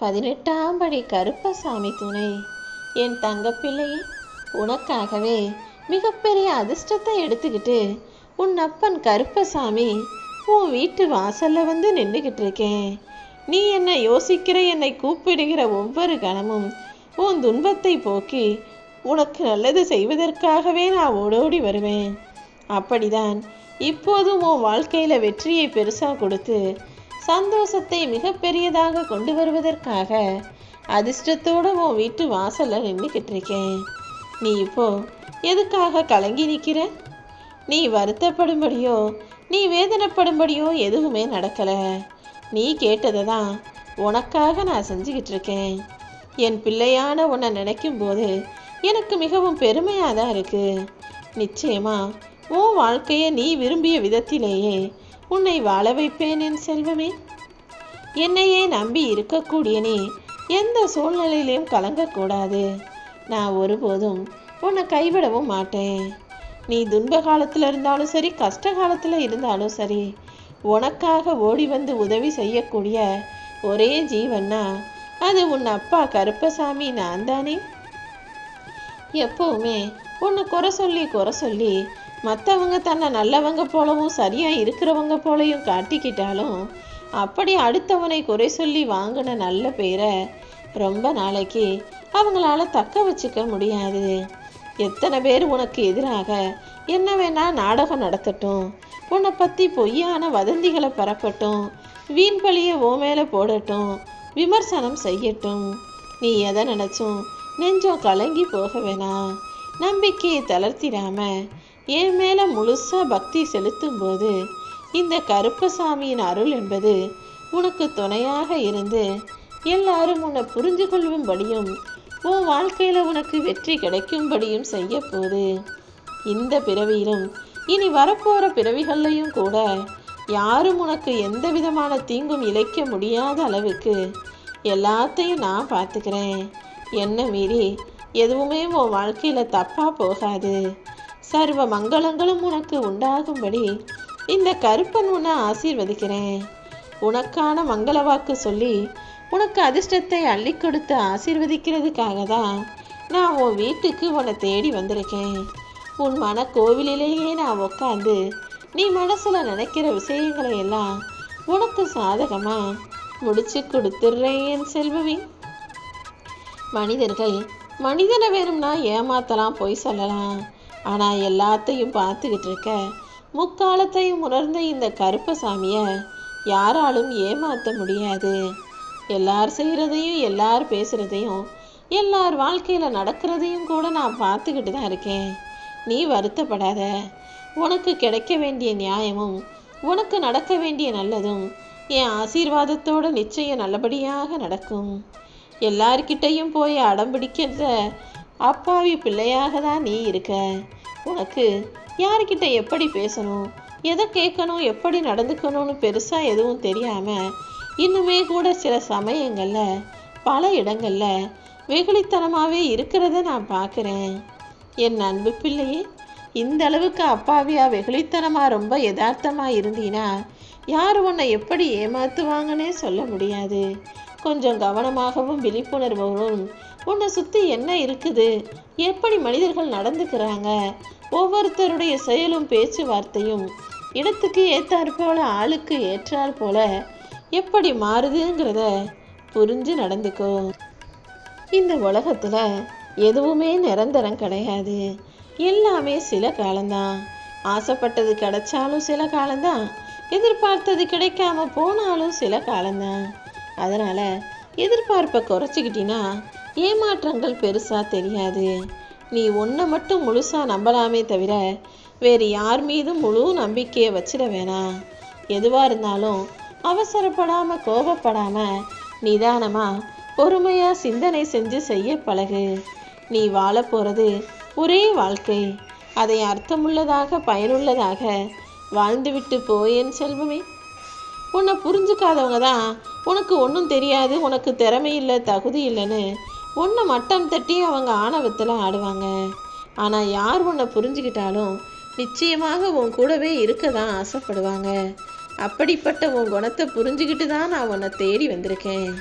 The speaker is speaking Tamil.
பதினெட்டாம் படி கருப்பசாமி துணை. என் தங்கப்பிள்ளையே உனக்காகவே மிகப்பெரிய அதிர்ஷ்டத்தை எடுத்துக்கிட்டு உன் அப்பன் கருப்பசாமி உன் வீட்டு வாசல்ல வந்து நின்றுக்கிட்டு இருக்கேன். நீ என்னை யோசிக்கிற என்னை கூப்பிடுகிற ஒவ்வொரு கணமும் உன் துன்பத்தை போக்கி உனக்கு நல்லது செய்வதற்காகவே நான் ஓடோடி வருவேன். அப்படிதான் இப்போதும் உன் வாழ்க்கையில வெற்றியை பெருசா கொடுத்து சந்தோஷத்தை மிகப்பெரியதாக கொண்டு வருவதற்காக அதிர்ஷ்டத்தோடு உன் வீட்டு வாசலில் நின்றுக்கிட்டு இருக்கேன். நீ இப்போ எதுக்காக கலங்கி நிற்கிற நீ வருத்தப்படும்படியோ நீ வேதனைப்படும்படியோ எதுவுமே நடக்கலை. நீ கேட்டதை தான் உனக்காக நான் செஞ்சுக்கிட்டு இருக்கேன். என் பிள்ளையான உன்னை நினைக்கும் போது எனக்கு மிகவும் பெருமையாக தான் இருக்குது நிச்சயமாக உன் வாழ்க்கையை நீ விரும்பிய விதத்திலேயே உன்னை வாழ வைப்பேன் என் செல்வமே. என்னையே நம்பி இருக்கக்கூடிய நீ எந்த சூழ்நிலையிலையும் கலங்கக்கூடாது. நான் ஒருபோதும் உன்னை கைவிடவும் மாட்டேன். நீ துன்ப காலத்தில் இருந்தாலும் சரி கஷ்ட காலத்தில் இருந்தாலும் சரி உனக்காக ஓடி வந்து உதவி செய்யக்கூடிய ஒரே ஜீவன்னா அது உன் அப்பா கருப்பசாமி நான் தானே எப்பவுமே உன்னை குறை சொல்லி குறை சொல்லி மற்றவங்க தன்னை நல்லவங்க போலவும் சரியாக இருக்கிறவங்க போலையும் காட்டிக்கிட்டாலும் அப்படி அடுத்தவனை குறை சொல்லி வாங்கின நல்ல பேரை ரொம்ப நாளைக்கு அவங்களால தக்க வச்சுக்க முடியாது. எத்தனை பேர் உனக்கு எதிராக என்ன வேணா நாடகம் நடத்தட்டும் உன்னை பற்றி பொய்யான வதந்திகளை பரப்பட்டும் வீண் பழிய ஓ மேலே போடட்டும் விமர்சனம் செய்யட்டும். நீ எதை நினச்சும் நெஞ்சம் கலங்கி போக வேணாம். நம்பிக்கையை தளர்த்திடாம என் மேலே முழுசாக பக்தி செலுத்தும் போது இந்த கருப்பசாமியின் அருள் என்பது உனக்கு துணையாக இருந்து எல்லாரும் உன்னை புரிந்து கொள்ளும்படியும் உன் வாழ்க்கையில் உனக்கு வெற்றி கிடைக்கும்படியும் செய்ய போது இந்த பிறவியிலும் இனி வரப்போகிற பிறவிகள்லையும் கூட யாரும் உனக்கு எந்த விதமான தீங்கும் இழைக்க முடியாத அளவுக்கு எல்லாத்தையும் நான் பார்த்துக்கிறேன். என்ன மீறி எதுவுமே உன் வாழ்க்கையில் தப்பாக போகாது. சர்வ மங்களங்களும் உனக்கு உண்டாகும்படி இந்த கருப்பன் உன்னை ஆசீர்வதிக்கிறேன். உனக்கான மங்கள வாக்கு சொல்லி உனக்கு அதிர்ஷ்டத்தை அள்ளி கொடுத்து ஆசீர்வதிக்கிறதுக்காக தான் நான் உன் வீட்டுக்கு உன்னை தேடி வந்திருக்கேன். உன் மன கோவிலிலேயே நான் உட்காந்து நீ மனசில் நினைக்கிற விஷயங்களை எல்லாம் உனக்கு சாதகமாக முடிச்சு கொடுத்துடுறேன் என் செல்வமே. மனிதர்கள் மனிதனை வேணும்னா ஏமாத்தலாம் பொய் சொல்லலாம். ஆனால் எல்லாத்தையும் பார்த்துக்கிட்டு இருக்க முக்காலத்தையும் உணர்ந்த இந்த கருப்பசாமியை யாராலும் ஏமாற்ற முடியாது. எல்லார் செய்கிறதையும் எல்லார் பேசுகிறதையும் எல்லார் வாழ்க்கையில் நடக்கிறதையும் கூட நான் பார்த்துக்கிட்டு தான் இருக்கேன். நீ வருத்தப்படாத. உனக்கு கிடைக்க வேண்டிய நியாயமும் உனக்கு நடக்க வேண்டிய நல்லதும் என் ஆசீர்வாதத்தோட நிச்சயம் நல்லபடியாக நடக்கும். எல்லார்கிட்டையும் போய் அடம் பிடிக்கிற அப்பாவி பிள்ளையாக தான் நீ இருக்க. உனக்கு யார்கிட்ட எப்படி பேசணும்? எதை கேட்கணும்? எப்படி நடந்துக்கணும்னு பெருசாக எதுவும் தெரியாமல் இன்னுமே கூட சில சமயங்களில் பல இடங்களில் வெகுளித்தனமாகவே இருக்கிறத நான் பார்க்குறேன் என் அன்பு பிள்ளையே இந்த அளவுக்கு அப்பாவியா வெகுளித்தனமாக ரொம்ப யதார்த்தமாக இருந்தீனா யார் உன்னை எப்படி ஏமாத்துவாங்கன்னே சொல்ல முடியாது. கொஞ்சம் கவனமாகவும் விழிப்புணர்வும் உன்னை சுற்றி என்ன இருக்குது? எப்படி மனிதர்கள் நடந்துக்கிறாங்க? ஒவ்வொருத்தருடைய செயலும் பேச்சுவார்த்தையும் இடத்துக்கு ஏற்றாற் போல ஆளுக்கு ஏற்றாற் போல எப்படி மாறுதுங்கிறத புரிஞ்சு நடந்துக்கோ. இந்த உலகத்தில் எதுவுமே நிரந்தரம் கிடையாது. எல்லாமே சில காலம்தான். ஆசைப்பட்டது கிடைச்சாலும் சில காலம்தான். எதிர்பார்த்தது கிடைக்காம போனாலும் சில காலம்தான். அதனால் எதிர்பார்ப்பை குறைச்சிக்கிட்டினா ஏமாற்றங்கள் பெருசா தெரியாது. நீ ஒன்றை மட்டும் முழுசா நம்பலாமே தவிர வேறு யார் மீதும் முழு நம்பிக்கையை வச்சிட வேணாம். எதுவா இருந்தாலும் அவசரப்படாம கோபப்படாம நிதானமா பொறுமையா சிந்தனை செஞ்சு செய்ய பழகு. நீ வாழ போறது ஒரே வாழ்க்கை. அதை அர்த்தமுள்ளதாக பயனுள்ளதாக வாழ்ந்துவிட்டு போயேன் செல்வமே. உன்னை புரிஞ்சுக்காதவங்க தான் உனக்கு ஒன்றும் தெரியாது உனக்கு திறமை இல்லை தகுதி இல்லைன்னு ஒன்று மட்டம் தட்டி அவங்க ஆணவத்தில் ஆடுவாங்க. ஆனால் யார் உன்னை புரிஞ்சுக்கிட்டாலும் நிச்சயமாக உன் கூடவே இருக்க தான் ஆசைப்படுவாங்க. அப்படிப்பட்ட உன் குணத்தை புரிஞ்சுக்கிட்டு தான் நான் உன்னை தேடி வந்திருக்கேன்.